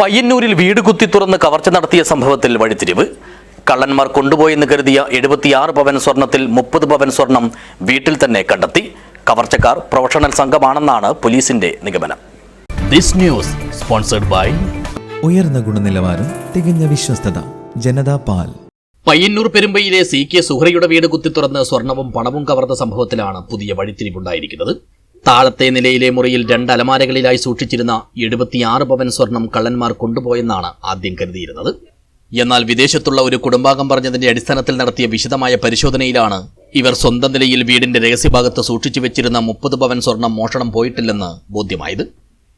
പയ്യന്നൂരിൽ വീട് കുത്തി തുറന്ന് കവർച്ച നടത്തിയ സംഭവത്തിൽ വഴിത്തിരിവ്. കള്ളന്മാർ കൊണ്ടുപോയെന്ന് കരുതിയ എഴുപത്തിയാറ് പവൻ സ്വർണത്തിൽ മുപ്പത് പവൻ സ്വർണം വീട്ടിൽ തന്നെ കണ്ടെത്തി. കവർച്ചക്കാർ പ്രൊഫഷണൽ സംഘമാണെന്നാണ് പോലീസിന്റെ നിഗമനം. ദിസ് ന്യൂസ് സ്പോൺസർഡ് ബൈ ഉയർന്ന ഗുണനിലവാരം തികഞ്ഞ വിശ്വസ്തത ജനതാ പാൽ. പയ്യന്നൂർ പെരുമ്പയിലെ സി കെ സുഹ്രയുടെ വീട് കുത്തിത്തുറന്ന് സ്വർണവും പണവും കവർന്ന സംഭവത്തിലാണ് പുതിയ വഴിത്തിരിവുണ്ടായിരിക്കുന്നത്. താഴത്തെ നിലയിലെ മുറിയിൽ രണ്ട് അലമാരകളിലായി സൂക്ഷിച്ചിരുന്ന എഴുപത്തിയാറ് പവൻ സ്വർണം കള്ളന്മാർ കൊണ്ടുപോയെന്നാണ് ആദ്യം കരുതിയിരുന്നത്. എന്നാൽ വിദേശത്തുള്ള ഒരു കുടുംബാംഗം പറഞ്ഞതിന്റെ അടിസ്ഥാനത്തിൽ നടത്തിയ വിശദമായ പരിശോധനയിലാണ് ഇവർ സ്വന്തം നിലയിൽ വീടിന്റെ രഹസ്യഭാഗത്ത് സൂക്ഷിച്ചു വെച്ചിരുന്ന മുപ്പത് പവൻ സ്വർണം മോഷണം പോയിട്ടില്ലെന്ന് ബോധ്യമായത്.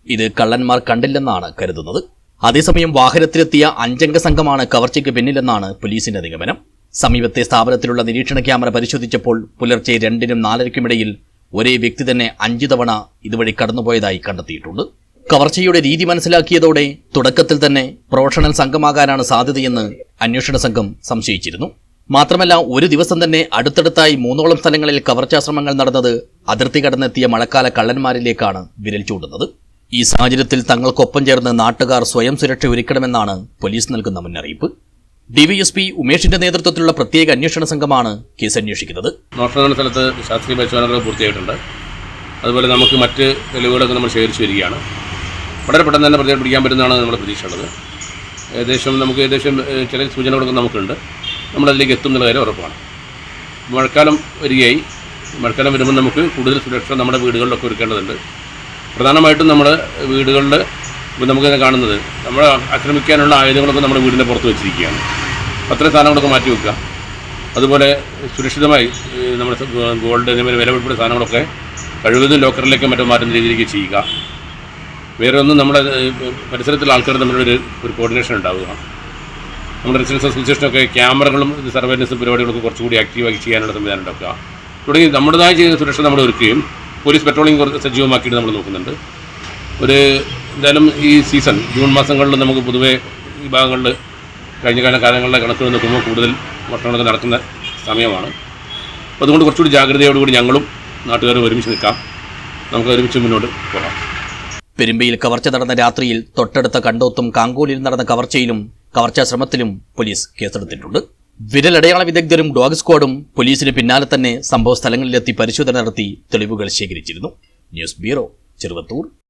ഇത് കള്ളന്മാർ കണ്ടില്ലെന്നാണ് കരുതുന്നത്. അതേസമയം വാഹനത്തിലെത്തിയ അഞ്ചംഗ സംഘമാണ് കവർച്ചയ്ക്ക് പിന്നിലെന്നാണ് പോലീസിന്റെ നിഗമനം. സമീപത്തെ സ്ഥാപനത്തിലുള്ള നിരീക്ഷണ ക്യാമറ പരിശോധിച്ചപ്പോൾ പുലർച്ചെ രണ്ടിനും നാലരയ്ക്കുമിടയിൽ ഒരേ വ്യക്തി തന്നെ അഞ്ചു തവണ ഇതുവഴി കടന്നുപോയതായി കണ്ടെത്തിയിട്ടുണ്ട്. കവർച്ചയുടെ രീതി മനസ്സിലാക്കിയതോടെ തുടക്കത്തിൽ തന്നെ പ്രൊഫഷണൽ സംഘമാകാനാണ് സാധ്യതയെന്ന് അന്വേഷണ സംഘം സംശയിച്ചിരുന്നു. മാത്രമല്ല ഒരു ദിവസം തന്നെ അടുത്തടുത്തായി മൂന്നോളം സ്ഥലങ്ങളിൽ കവർച്ചാശ്രമങ്ങൾ നടന്നത് അതിർത്തി കടന്നെത്തിയ മഴക്കാല കള്ളന്മാരിലേക്കാണ് വിരൽ ചൂണ്ടുന്നത്. ഈ സാഹചര്യത്തിൽ തങ്ങൾക്കൊപ്പം ചേർന്ന് നാട്ടുകാർ സ്വയം സുരക്ഷ ഒരുക്കണമെന്നാണ് പോലീസ് നൽകുന്ന മുന്നറിയിപ്പ്. ഡിവൈഎസ്പി ഉമേഷിന്റെ നേതൃത്വത്തിലുള്ള പ്രത്യേക അന്വേഷണ സംഘമാണ് കേസ് അന്വേഷിക്കുന്നത്. നടന്ന സ്ഥലത്ത് ശാസ്ത്രീയ പരിശോധനകൾ പൂർത്തിയായിട്ടുണ്ട്. അതുപോലെ നമുക്ക് മറ്റ് തെളിവുകളൊക്കെ നമ്മൾ ശേഖരിച്ചു വരികയാണ്. വളരെ പെട്ടെന്ന് തന്നെ പ്രതിയെ പിടിക്കാൻ പറ്റുന്നതാണ് നമ്മുടെ പ്രതീക്ഷ ഉള്ളത് ഏകദേശം നമുക്ക് ഏകദേശം ചില സൂചനകളൊക്കെ നമുക്കുണ്ട്. നമ്മളതിലേക്ക് എത്തും എന്നുള്ള കാര്യം ഉറപ്പാണ്. മഴക്കാലം വരികയായി. മഴക്കാലം വരുമ്പോൾ നമുക്ക് കൂടുതൽ സുരക്ഷ നമ്മുടെ വീടുകളിലൊക്കെ ഒരുക്കേണ്ടതുണ്ട്. പ്രധാനമായിട്ടും നമ്മുടെ വീടുകളിൽ ഇപ്പോൾ നമുക്ക് തന്നെ കാണുന്നത്. നമ്മളെ ആക്രമിക്കാനുള്ള ആയുധങ്ങളൊക്കെ നമ്മുടെ വീടിന്റെ പുറത്ത് വെച്ചിരിക്കുകയാണ്. അത്രയും സാധനങ്ങളൊക്കെ മാറ്റി വെക്കുക. അതുപോലെ സുരക്ഷിതമായി നമ്മുടെ ഗോൾഡ് എന്നിവ വില ഉൾപ്പെടെ സാധനങ്ങളൊക്കെ കഴിവതും ലോക്കറിലേക്ക് മറ്റും മാറ്റുന്ന രീതിയിലേക്ക് ചെയ്യുക. വേറെ ഒന്നും നമ്മുടെ പരിസരത്തുള്ള ആൾക്കാർ തമ്മിലൊരു ഒരു കോർഡിനേഷൻ ഉണ്ടാവുക. നമ്മുടെ റെസിഡൻസ് അസോസിയേഷനൊക്കെ ക്യാമറകളും സർവൈലൻസ് പരിപാടികളൊക്കെ കുറച്ചുകൂടി ആക്റ്റീവായി ചെയ്യാനുള്ള സംവിധാനം ഉണ്ടാക്കുക. തുടങ്ങി നമ്മുടേതായ ചെയ്യുന്ന സുരക്ഷ നമ്മൾ ഒരുക്കുകയും പോലീസ് പെട്രോളിംഗ് സജീവമാക്കിയിട്ട് നമ്മൾ നോക്കുന്നുണ്ട്. ഒരു എന്തായാലും ഈ സീസൺ ജൂൺ മാസങ്ങളിൽ നമുക്ക് പൊതുവേ ഈ ഭാഗങ്ങളിൽ കഴിഞ്ഞ കാല കാലങ്ങളിലെ കണക്കുകൾ നോക്കുമ്പോൾ കൂടുതൽ ഭക്ഷണങ്ങളൊക്കെ നടക്കുന്ന സമയമാണ്. അപ്പോൾ അതുകൊണ്ട് കുറച്ചുകൂടി ജാഗ്രതയോടുകൂടി ഞങ്ങളും നാട്ടുകാരും ഒരുമിച്ച് നിൽക്കാം. നമുക്ക് ഒരുമിച്ച് മുന്നോട്ട് പോകാം. പെരുമ്പയിൽ കവർച്ച നടന്ന രാത്രിയിൽ തൊട്ടടുത്ത കണ്ടോത്തും കാങ്കോലിൽ നടന്ന കവർച്ചയിലും കവർച്ചാ ശ്രമത്തിലും പോലീസ് കേസെടുത്തിട്ടുണ്ട്. വിരലടയാള വിദഗ്ധരും ഡോഗ് സ്ക്വാഡും പോലീസിന് പിന്നാലെ തന്നെ സംഭവ സ്ഥലങ്ങളിലെത്തി പരിശോധന നടത്തി തെളിവുകൾ ശേഖരിച്ചിരുന്നു. News bureau Cheruvathur.